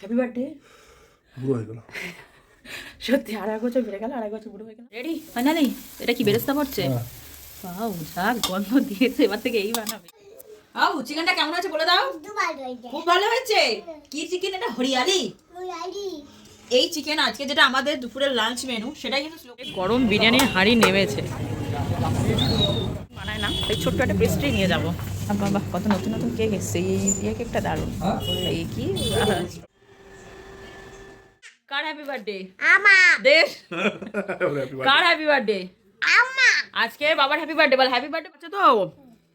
Happy birthday বুড়ো হয়ে গেল। সত্যি আড়াই বছর বেড়ে গেল আড়াই বছর বুড়ো হয়ে গেল। Ready finally? এটা কি বেরেস্তা পড়ছে? হ্যাঁ। বাউ শাক গন্ধ দিয়েছে এবার থেকে এই বানাবে। আউ চিকেনটা কেমন আছে বলে দাও। খুব ভালো হয়েছে? কি চিকেন এটা? হরিয়ালি? এই চিকেন আজকে যেটা আমাদের দুপুরের লাঞ্চ মেনু সেটাই কিন্তু গরম বিরিয়ানির হাঁড়ি নেমেছে। বানায় না এই ছোট্ট একটা পেস্ট্রি নিয়ে যাব। বাবা কত নতুন নতুন কেক এসছে। এই কেকটা দারুণ। এই কি? হ্যাপি বার্থডে দেশ কার হ্যাপি বার্থডে আজকে বাবার হ্যাপি বার্থডে বল হ্যাপি বার্থডে করছে তো?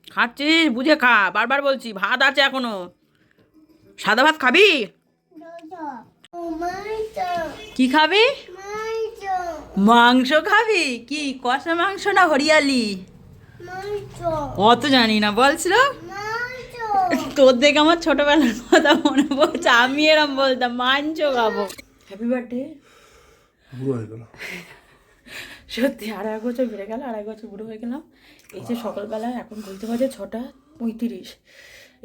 খাচ্ছিস বুঝে খা বারবার বলছি ভাত আছে এখনও। সাদা ভাত খাবি? কি খাবি? মাংস। খাবি? কি কষা মাংস না হরিয়ালি? অত জানি না বলছিল তোর দেখে আমার ছোটবেলার কথা মনে পড়ছে আমি এরম বলতাম মাংস খাব। হ্যাপি বার্থডে বুড়ো হয়ে গেল। সত্যি আড়াই বছর বেড়ে গেল আড়াই বছর বুড়ো হয়ে গেলাম। এই যে সকালবেলায় এখন বলতে বাজে ছটা পঁয়ত্রিশ।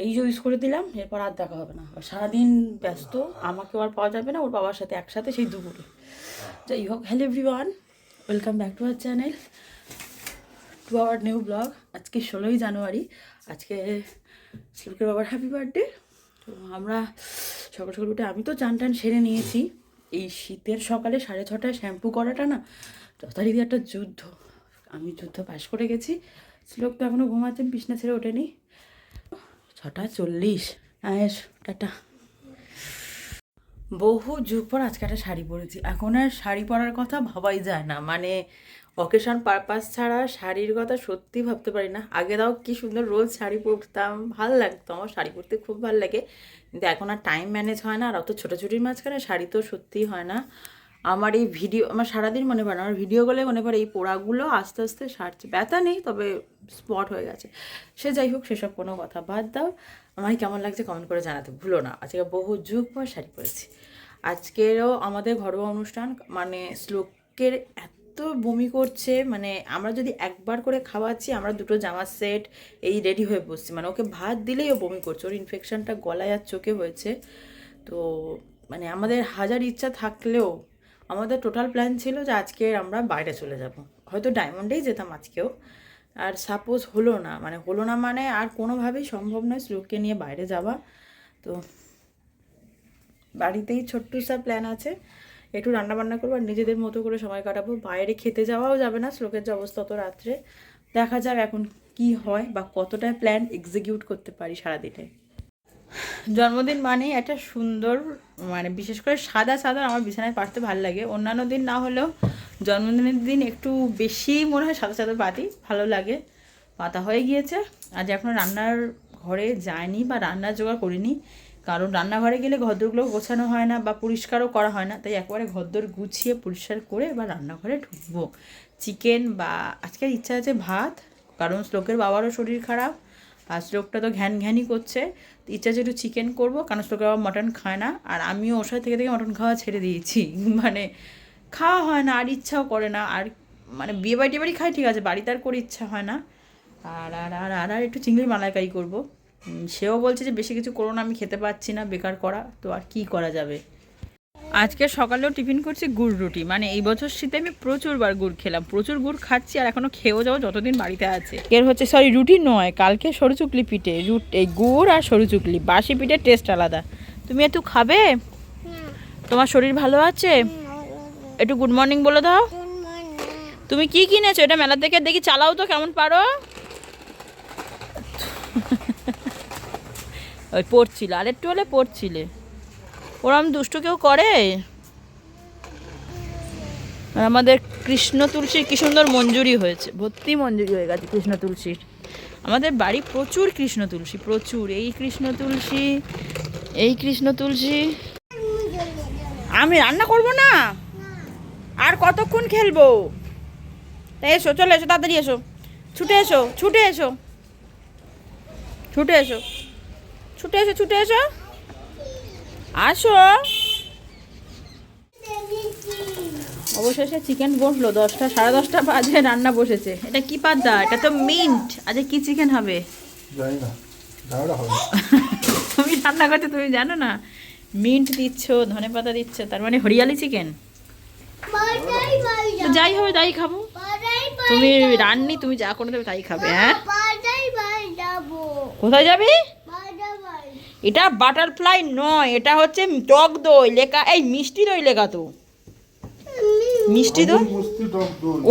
এই যে ইউজ করে দিলাম এরপর আর দেখা হবে না। সারাদিন ব্যস্ত আমাকে আর পাওয়া যাবে না ওর বাবার সাথে একসাথে সেই দুপুরে। যাই হোক hello everyone welcome back to our channel to our new blog আজকে ষোলোই জানুয়ারি আজকে শ্লোকের বাবার হ্যাপি বার্থডে তো আমরা সকাল সকাল উঠে আমি তো চান টান সেরে নিয়েছি। এই শীতের সকালে সাড়ে ছটায় শ্যাম্পু করাটা না যথারীতি একটা যুদ্ধ। আমি যুদ্ধ পাশ করে গেছি। শ্লোক তো এখনও ঘুমাচ্ছেন, বিছনা ছেড়ে ওঠেনি। ছটা চল্লিশ। আয়েস টাটা। বহু যুগ পর আজকে একটা শাড়ি পরেছি। এখন আর শাড়ি পরার কথা ভাবাই যায় না। মানে অকেশন পারপাস ছাড়া শাড়ির কথা সত্যি ভাবতে পারি না। আগে তাও কি সুন্দর রোজ শাড়ি পরতাম, ভালো লাগতো। আমার শাড়ি পরতে খুব ভালো লাগে। কিন্তু এখন আর টাইম ম্যানেজ হয় না। আর অত ছোটাছুটির মাঝখানে শাড়ি তো সত্যিই হয় না। আমার এই ভিডিও আমার সারাদিন মনে পড়ে আমার ভিডিওগুলো মনে পড়ে এই পোড়াগুলো আস্তে আস্তে সারছে। ব্যথা নেই, তবে স্পট হয়ে গেছে। সে যাই হোক, সেসব কোনো কথা বাদ দাও। আমার কেমন লাগছে কমেন্ট করে জানাতে ভুলো না। আজকে বহু যুগ পর শাড়ি পরেছি। আজকেরও আমাদের ঘরোয়া অনুষ্ঠান মানে শ্লোকের এত বমি করছে মানে আমরা যদি একবার করে খাওয়াচ্ছি, আমরা দুটো জামার সেট এই রেডি হয়ে বসছি। মানে ওকে ভাত দিলেই ও বমি করছে, ওর ইনফেকশানটা গলায় আর চোখে হয়েছে। তো মানে আমাদের হাজার ইচ্ছা থাকলেও, আমাদের টোটাল প্ল্যান ছিল যে আজকে আমরা বাইরে চলে যাব। হয়তো ডায়মন্ডেই যেতাম আজকেও। আর সাপোজ হলো না মানে হলো না মানে আর কোনোভাবেই সম্ভব নয় শ্লোককে নিয়ে বাইরে যাওয়া। তো বাড়িতেই ছোট্ট সা প্ল্যান আছে। একটু রান্না বান্না করব আর নিজেদের মতো করে সময় কাটাবো। বাইরে খেতে যাওয়াও যাবে না শ্লোকের যে অবস্থা অত রাত্রে। দেখা যাক এখন কি হয় বা কতটা প্ল্যান এক্সিকিউট করতে পারি সারাদিনে। জন্মদিন মানে একটা সুন্দর মানে বিশেষ করে সাদা সাদা আমার বিছানায় পাড়তে ভালো লাগে। অন্যান্য দিন না হলেও জন্মদিনের দিন একটু বেশি মনে হয় সাদা সাদা পাতি ভালো লাগে। পাতা হয়ে গিয়েছে। আজ এখনও রান্নার ঘরে যায়নি বা রান্নার জোগাড় করিনি। কারণ রান্নাঘরে গেলে ঘরদোরগুলো গোছানো হয় না বা পরিষ্কারও করা হয় না, তাই একবারে ঘরদোর গুছিয়ে পরিষ্কার করে এবার রান্নাঘরে ঢুকবো। চিকেন বা আজকের ইচ্ছা আছে ভাত, কারণ শ্লোকের বাবারও শরীর খারাপ, আর শ্লোকটা তো ঘ্যান ঘ্যানই করছে। ইচ্ছা আছে একটু চিকেন করব, কারণ শ্লোকের বাবা মটন খায় না, আর আমিও ওর সাথে থেকে থেকে মটন খাওয়া ছেড়ে দিয়েছি। মানে খাওয়া হয় না, আর ইচ্ছাও করে না, আর মানে বিয়ে বাড়ি বাড়ি খাই ঠিক আছে, বাড়িতে আর করে ইচ্ছা হয় না। আর আর আর আর একটু চিংড়ি মালাইকারি করব। সেও বলছে যে বেশি কিছু করো না আমি খেতে পাচ্ছি না বেকার করা তো আর কি করা যাবে? আজকে সকালেও টিফিন করছি গুড় রুটি মানে এই বছর শীতে আমি প্রচুরবার গুড় খেলাম প্রচুর গুড় খাচ্ছি আর এখনও খেয়েও যাব যতদিন বাড়িতে আছে। এর হচ্ছে সরি রুটি নয় কালকে সরু চুকলি পিঠে রুট এই গুড় আর সরু চুকলি বাসি পিঠের টেস্ট আলাদা। তুমি একটু খাবে? তোমার শরীর ভালো আছে? একটু গুড মর্নিং বলে দাও। তুমি কি কিনেছো? এটা মেলা থেকে দেখি চালাও তো কেমন পারো? ওই পড়ছিল আর একটু হলে পড়ছিলে ওরম দুষ্টু কেউ করে? আমাদের কৃষ্ণ তুলসীর কি সুন্দর মঞ্জুরি হয়েছে। ভর্তি মঞ্জুরি হয়ে গেছে কৃষ্ণ তুলসীর। আমাদের বাড়ি প্রচুর কৃষ্ণ তুলসী, প্রচুর। এই কৃষ্ণ তুলসী, এই কৃষ্ণ তুলসী। আমি রান্না করব না? আর কতক্ষণ খেলব? তাই এসো, চলে এসো, তাড়াতাড়ি এসো। ছুটে এসো ছুটে এসো। ছুটে এসো। ছুটে এসো ছুটে এসো। আসো। অবশেষে চিকেন বসল দশটা সাড়ে দশটা বাজে রান্না বসেছে। এটা কি পাদ্দা এটা তো মিন্ট আজকে কি চিকেন হবে? তুমি রান্না করতে তুমি জানো না? মিন্ট দিচ্ছ ধনে পাতা দিচ্ছ তার মানে হরিয়ালি চিকেন যাই হবে তাই খাব। তুমি রান্নি তুমি যা করে দেবে তাই খাবে হ্যাঁ? কোথায় যাবে? এটা বাটারফ্লাই নয় এটা হচ্ছে টক দই লেখা এই মিষ্টি দই লেখা তো। মিষ্টি দই?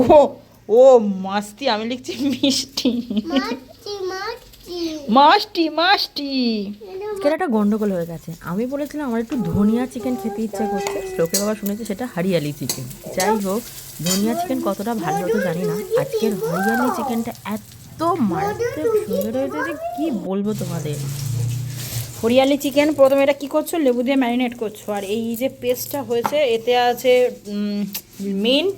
ও ও মাস্তি আমি লিখছি মিষ্টি। মাস্টি মাস্টি আজকের একটা গন্ডগোল হয়ে গেছে। আমি বলেছিলাম আমার একটু ধনিয়া চিকেন খেতে ইচ্ছা করছে। লোকে বাবা শুনেছে সেটা হরিয়ালি চিকেন যাই হোক ধনিয়া চিকেন কতটা ভালো হতো জানি না। আজকের হরিয়ালি চিকেনটা এত মারাত্মক সুন্দর হয়েছে যে কি বলব তোমাদের? হরিয়ালি চিকেন, প্রথমে এটা কী করছ? লেবু দিয়ে ম্যারিনেট করছ। আর এই যে পেস্টটা হয়েছে, এতে আছে মিন্ট,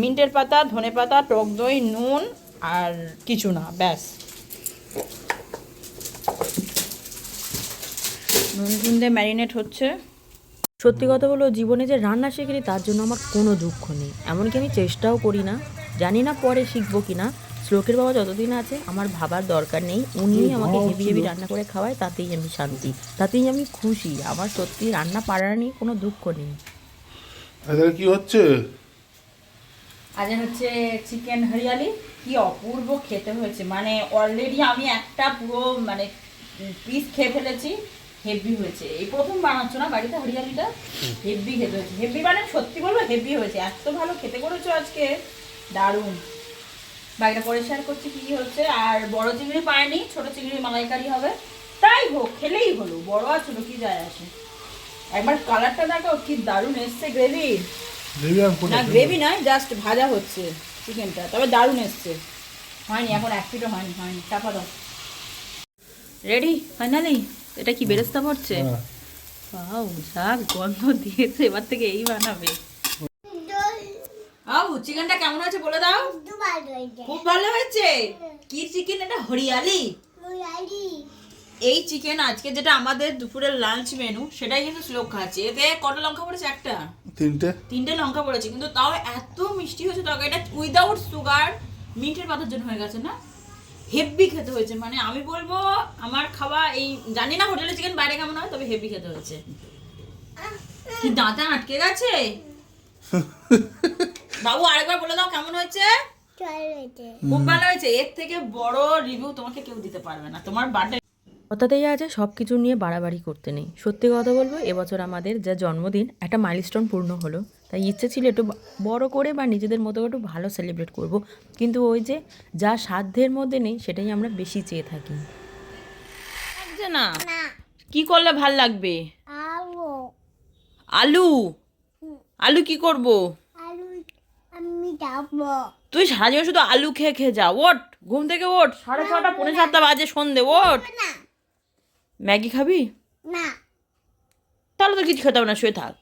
মিন্টের পাতা, ধনে পাতা, টক দই, নুন আর কিছু না, ব্যাস। নুন টুন দিয়ে ম্যারিনেট হচ্ছে। সত্যি কথা বলো জীবনে যে রান্না শিখিনি তার জন্য আমার কোনো দুঃখ নেই। এমনকি আমি চেষ্টাও করি না। জানি না পরে শিখব কি না শ্লোকের বাবা যতদিন আছে আমার ভাবার দরকার নেই। উনি আমাকে হেভি হেভি রান্না করে খাওয়ায় তাতেই আমি শান্তি। তাতেই আমি খুশি। আমার সত্যি রান্না পারার নিয়ে কোনো দুঃখ নেই। এখানে কি হচ্ছে? আজ হচ্ছে চিকেন হরিয়ালি। কি অপূর্ব খেতে হয়েছে। মানে অলরেডি আমি একটা পুরো মানে পিস খেয়ে ফেলেছি। হেভি হয়েছে। এই প্রথম বানাচ্ছ না বাড়িতে হরিয়ালিটা? হেভি খেতে হয়েছে। হেভি মানে সত্যি বলব হেভি হয়েছে। এত ভালো খেতে করেছ আজকে। দারুণ। বাড়িটা পরিষ্কার করছি কি কি হচ্ছে। আর বড় চিংড়ি পায়নি ছোট চিংড়ি মালাইকারি হবে। তাই হোক খেলেই হলো বড় আর ছোট কি যায় আসে। একবার কালারটা দেখো কি দারুণ এসছে গ্রেভি না গ্রেভি নয় জাস্ট ভাজা হচ্ছে চিকেনটা তবে দারুণ এসছে। হয়নি এখন এক পিঠও হয়নি হয়নি চাপা দাও। রেডি ফাইনালি এটা কি বেরেস্তা পড়ছে? হ্যাঁ। বাউ শাক গন্ধ দিয়েছে এবার থেকে এই বানাবে। চিকেনটা কেমন হয়েছে বলে দাও। খুব ভালো হয়েছে? কি চিকেন এটা হরিয়ালি? এই চিকেন আজকে যেটা আমাদের দুপুরের লাঞ্চ মেনু সেটাই কিন্তু শ্লোক খাচ্ছে। এতে কটা লঙ্কা পড়েছে? একটা? তিনটে। তিনটে লঙ্কা পড়েছে। কিন্তু তাও এত মিষ্টি হয়েছে তাকে এটা উইদাউট সুগার মিন্টের পাতার জন্য হয়ে গেছে না? হেভি খেতে হয়েছে। মানে আমি বলব আমার খাওয়া এই জানি না হোটেলে চিকেন বাইরে কেমন হয় তবে হেভি খেতে হয়েছে। কি দাঁতে আটকে গেছে? বাবু আরেকবার বলে দাও কেমন হয়েছে? খুব ভালো হয়েছে। এর থেকে বড় রিভিউ তোমাকে কেউ দিতে পারবে না। তোমার বার্থডে কথাতেই আছে সব কিছু নিয়ে বাড়াবাড়ি করতে নেই। সত্যি কথা বলব এবছর আমাদের যা জন্মদিন একটা মাইলস্টোন পূর্ণ হলো। তাই ইচ্ছে ছিল একটু বড় করে বা নিজেদের মতো একটু ভালো সেলিব্রেট করব। কিন্তু ওই যে যা সাধ্যের মধ্যে নেই সেটাই আমরা বেশি চেয়ে থাকি। না? কি করলে ভালো লাগবে? আলু। আলু কি করব? যাব। তুই সারাজীবন শুধু আলু খেয়ে খেয়ে যা ওট ঘুম থেকে ওঠ। সাড়ে ছটা পৌনে সাতটা বাজে সন্ধে ওঠ। না। ম্যাগি খাবি? না। তাহলে তো কিছু খেতে হবে না শুয়ে থাক।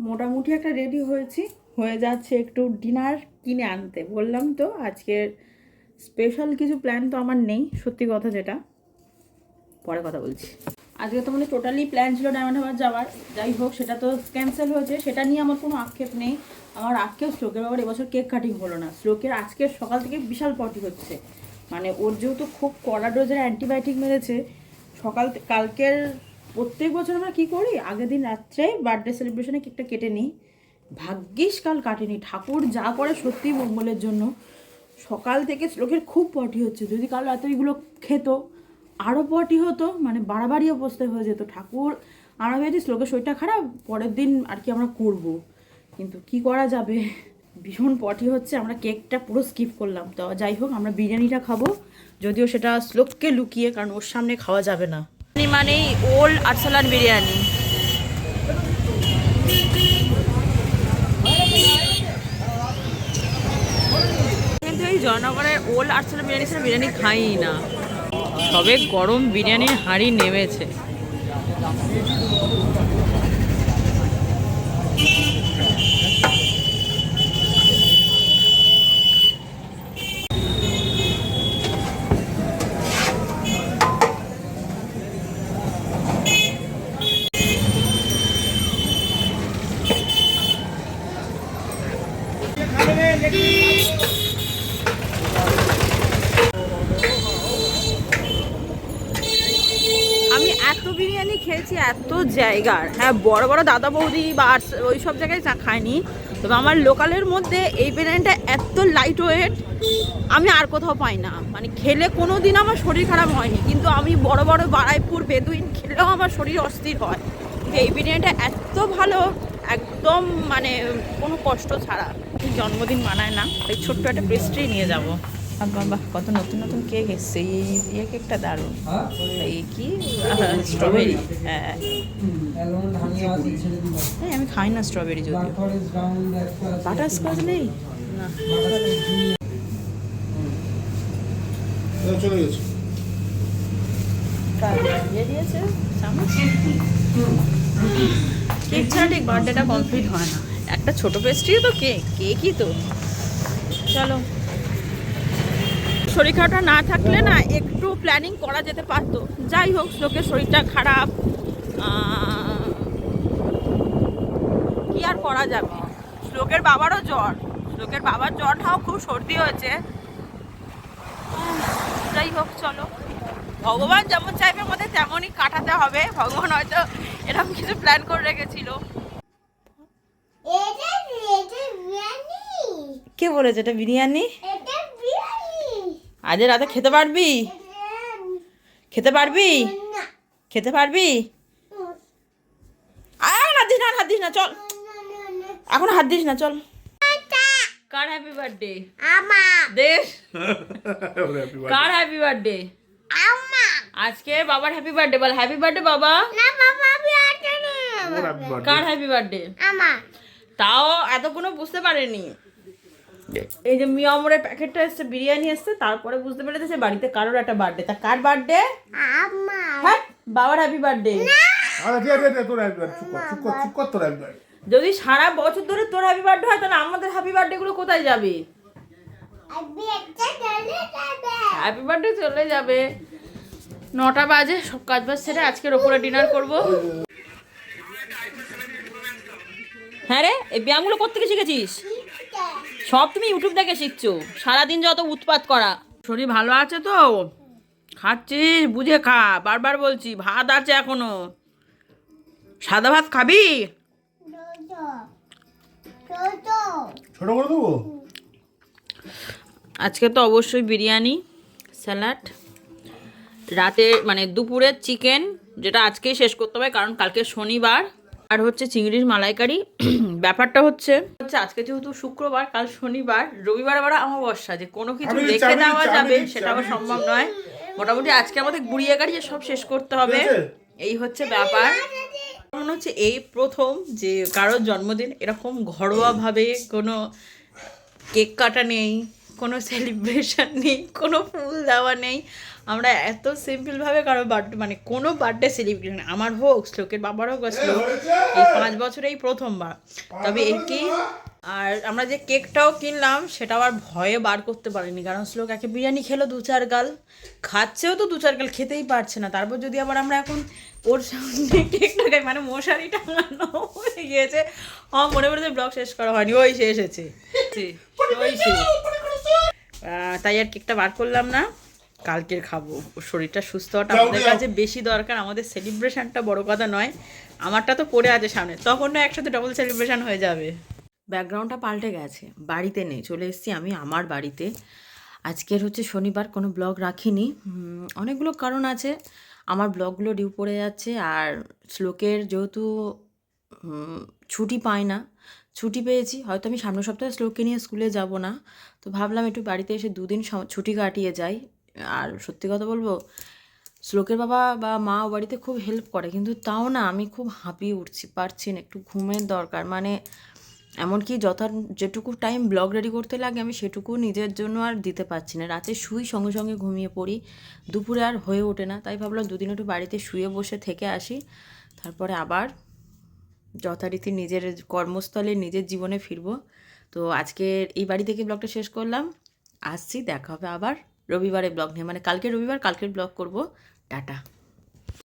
মোটামুটি একটা রেডি হয়েছি। হয়ে যাচ্ছে একটু ডিনার কিনে আনতে। বললাম তো আজকের স্পেশাল কিছু প্ল্যান তো আমার নেই সত্যি কথা যেটা। পরে কথা বলছি। আজকে তো মানে টোটালি প্ল্যান ছিল ডায়মন্ড হারবার যাওয়ার। যাই হোক, সেটা তো ক্যান্সেল হয়েছে। সেটা নিয়ে আমার কোনো আক্ষেপ নেই। আমার আক্ষেপ শ্লোকের বাবার এবছর কেক কাটিং হলো না। শ্লোকের আজকে সকাল থেকে বিশাল পটি হচ্ছে। মানে ওর যেহেতু খুব কড়া ডোজের অ্যান্টিবায়োটিক মেরেছে, সকাল কালকের প্রত্যেক বছর আমরা কী করি? আগের দিন রাত্রে বার্থডে সেলিব্রেশনে কেকটা কেটে নিই। ভাগ্যিস কাল কাটেনি। ঠাকুর যা করে সত্যি মঙ্গলের জন্য। সকাল থেকে শ্লোকের খুব পটি হচ্ছে। যদি কাল রাতে ওইগুলো খেত আরও পটি হতো মানে বাড়াবাড়ি অবস্থায় হয়ে যেত। ঠাকুর আমরা ভেবেছি শ্লোকের শরীরটা খারাপ, পরের দিন আর কি আমরা করব। কিন্তু কি করা যাবে? ভীষণ পটি হচ্ছে, আমরা কেকটা পুরো স্কিপ করলাম। তো যাই হোক, আমরা বিরিয়ানিটা খাব। যদিও সেটা শ্লোককে লুকিয়ে, কারণ ওর সামনে খাওয়া যাবে না। মানেই ওল্ড আরসালান বিরিয়ানি। জয়নগরের ওল্ড আরসালান বিরিয়ানি ছাড়া বিরিয়ানি খাই না। তবে গরম বিরিয়ানির হাঁড়ি নেমেছে। জায়গার। হ্যাঁ বড় বড় দাদা বৌদি বা ওই সব জায়গায় চা খাইনি। তবে আমার লোকালের মধ্যে এই বিরিয়ানিটা এত লাইট ওয়েট আমি আর কোথাও পাই না। মানে খেলে কোনো দিন আমার শরীর খারাপ হয়নি। কিন্তু আমি বড় বড় বারাইপুর, বেদুইন খেলেও আমার শরীর অস্থির হয়। এই বিরিয়ানিটা এত ভালো, একদম মানে কোনো কষ্ট ছাড়া। জন্মদিন মানায় না। এই ছোট্ট একটা পেস্ট্রি নিয়ে যাব। বাবা কত নতুন নতুন কেক এসছে। এই ইয়ে কেকটা দারুণ। এই কি? স্ট্রবেরি হ্যাঁ এই আমি খাই না স্ট্রবেরি যদিও। একটা বাটার স্কচ নেই? না। হ্যাঁ, চলে গেছে। কেক ছাড়া ঠিক বার্থডেটা কমপ্লিট হয় না। একটা ছোট পেস্ট্রিও তো কেক কেকই তো। চলো। শরীর খারাপটা না থাকলে না একটু প্ল্যানিং করা যেতে পারতো। যাই হোক লোকের শরীরটা খারাপ। কি আর করা যাবে? শ্লোকের বাবারও জ্বর। শ্লোকের বাবার জ্বরটাও খুব সর্দি হয়েছে। যাই হোক চলো। ভগবান যেমন চাইবে আমাদের তেমনই কাটাতে হবে। ভগবান হয়তো এরকম কিছু প্ল্যান করে রেখেছিল। কে বলেছে এটা বিরিয়ানি? আজ রাতে খেতে পারবি? খেতে পারবি? খেতে পারবি? আয় না দিস না হাত দিস না চল। এখন হাত দিস না চল। কার হ্যাপি বার্থডে আমা। দেশ। কার হ্যাপি বার্থডে আমা। আজকে বাবার হ্যাপি বার্থডে বল। হ্যাপি বার্থডে বাবা। না। কার হ্যাপি বার্থডে আমা। তাও এতক্ষণও বুঝতে পারেনি। এই যে মিয়ামরের প্যাকেটটা এসছে বিরিয়ানি এসছে তারপরে বুঝতে পেরেছে যে বাড়িতে কারোর একটা বার্থডে তা কার বার্থডে হ্যাঁ বাবার হ্যাপি বার্থডে। যদি সারা বছর ধরে তোর হ্যাপি বার্থডে হয় তাহলে আমাদের হ্যাপি বার্থডে গুলো কোথায় যাবে? আমি একটা চলে যাবে। হ্যাপি বার্থডে চলে যাবে। নটা বাজে সব কাজ বাজ সেরে আজকের ওপরে ডিনার করব। হ্যাঁ রে এই ব্যায়ামগুলো কোথেকে শিখেছিস? সব তুমি ইউটিউব দেখে শিখছো। সারাদিন যত উৎপাত করা। শরীর ভালো আছে তো? খাচ্ছিস বুঝে খা। বারবার বলছি ভাত আছে এখনও। সাদা ভাত খাবি? ছোট ছোট করে দেবো? আজকে তো অবশ্যই বিরিয়ানি স্যালাড। রাতে মানে দুপুরের চিকেন যেটা আজকেই শেষ করতে হবে কারণ কালকে শনিবার। আর হচ্ছে চিংড়ির মালাইকারি ব্যাপারটা হচ্ছে হচ্ছে আজকে যেহেতু শুক্রবার কাল শনিবার রবিবার আবার অমাবস্যা যে কোনো কিছু রেখে দেওয়া যাবে সেটা আবার সম্ভব নয়। মোটামুটি আজকে আমাদের গুড়িয়ে গাড়িয়ে সব শেষ করতে হবে। এই হচ্ছে ব্যাপার। মনে হচ্ছে এই প্রথম যে কারোর জন্মদিন এরকম ঘরোয়াভাবে কোনো কেক কাটা নেই কোনো সেলিব্রেশন নেই কোনো ফুল দেওয়া নেই। আমরা এত সিম্পলভাবে কারও বার্থডে মানে কোনো বার্থডে সেলিব্রেশন আমার হোক শ্লোকের বাবার হোক শ্লোক এই পাঁচ বছরে এই প্রথমবার তবে কি আর আমরা যে কেকটাও কিনলাম সেটা আবার ভয়ে বার করতে পারিনি। কারণ শ্লোক একে বিরিয়ানি খেলো দু চার গাল। খাচ্ছেও তো দু চার গাল খেতেই পারছে না। তারপর যদি আবার আমরা এখন ওর সামনে কেকটা খাই মানে মশারি টাঙানো হয়ে গিয়েছে। আমার মনে পড়েছে ব্লগ শেষ করা হয়নি। ওই সে এসেছে ওই সে তাই আর কেকটা বার করলাম না। কালকের খাব। শরীরটা সুস্থ হওয়াটা আমাদের কাছে বেশি দরকার আমাদের সেলিব্রেশনটা বড় কথা নয়। আমারটা তো পড়ে আছে সামনে তখন না একসাথে ডবল সেলিব্রেশন হয়ে যাবে। ব্যাকগ্রাউন্ডটা পাল্টে গেছে বাড়িতে নেই চলে এসেছি আমি আমার বাড়িতে। আজকের হচ্ছে শনিবার কোনো ব্লগ রাখিনি। অনেকগুলো কারণ আছে আমার ব্লগগুলো ডিউ পড়ে যাচ্ছে আর শ্লোকের যেহেতু ছুটি পাই না ছুটি পেয়েছি হয়তো আমি সামনের সপ্তাহে শ্লোককে নিয়ে স্কুলে যাব না। তো ভাবলাম একটু বাড়িতে এসে দুদিন স- ছুটি কাটিয়ে যাই। আর সত্যি কথা বলব, শ্লোকের বাবা বা মা ও বাড়িতে খুব হেল্প করে, কিন্তু তাও না আমি খুব হাঁপিয়ে উঠছি, পারছি না, একটু ঘুমের দরকার। মানে এমনকি যথা যেটুকু টাইম ব্লগ রেডি করতে লাগে আমি সেটুকু নিজের জন্য আর দিতে পারছি না। রাতে শুই সঙ্গে সঙ্গে ঘুমিয়ে পড়ি, দুপুরে আর হয়ে ওঠে না, তাই ভাবলাম দুদিন একটু বাড়িতে শুয়ে বসে থেকে আসি, তারপরে আবার যথারীতি নিজের কর্মস্থলে, নিজের জীবনে ফিরবো। তো আজকে এই বাড়ি থেকে ব্লগটা শেষ করলাম, আসছি, দেখা হবে আবার। রবিবারে ব্লগ নিয়ে মানে কালকে রবিবার কালকের ব্লগ করব। টাটা।